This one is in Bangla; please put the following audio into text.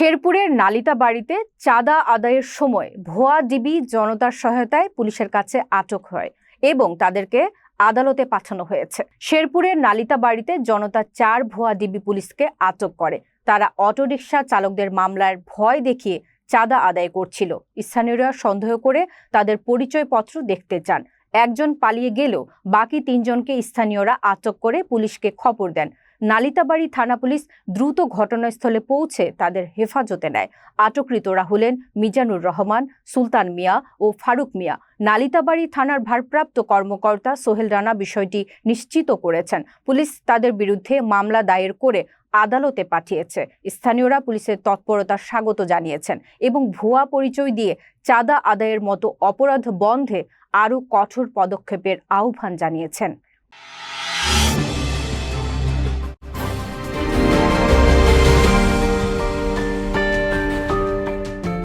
শেরপুরের নালিতা বাড়িতে চাঁদা আদায়ের সময় ভুয়া ডিবি জনতার সহায়তায় পুলিশের কাছে আটক হয় এবং তাদেরকে আদালতে পাঠানো হয়েছে। শেরপুরের নালিতা বাড়িতে জনতা চার ভুয়া ডিবি পুলিশকে আটক করে। তারা অটোরিকশা চালকদের মামলার ভয় দেখিয়ে চাঁদা আদায় করছিল। স্থানীয়রা সন্দেহ করে তাদের পরিচয়পত্র দেখতে চান। একজন পালিয়ে গেলেও বাকি তিনজনকে স্থানীয়রা আটক করে পুলিশকে খবর দেন। নালিতাবাড়ি থানা পুলিশ দ্রুত ঘটনাস্থলে পৌঁছে তাদের হেফাজতে নেয়। আটককৃতরা হলেন মিজানুর রহমান, সুলতান মিয়া ও ফারুক মিয়া। নালিতাবাড়ি থানার ভারপ্রাপ্ত কর্মকর্তা সোহেল রানা বিষয়টি নিশ্চিত করেছেন। পুলিশ তাদের বিরুদ্ধে মামলা দায়ের করে আদালতে পাঠিয়েছে। স্থানীয়রা পুলিশের তৎপরতা স্বাগত জানিয়েছেন এবং ভুয়া পরিচয় দিয়ে চাঁদা আদায়ের মতো অপরাধ বন্ধে আরও কঠোর পদক্ষেপের আহ্বান জানিয়েছেন।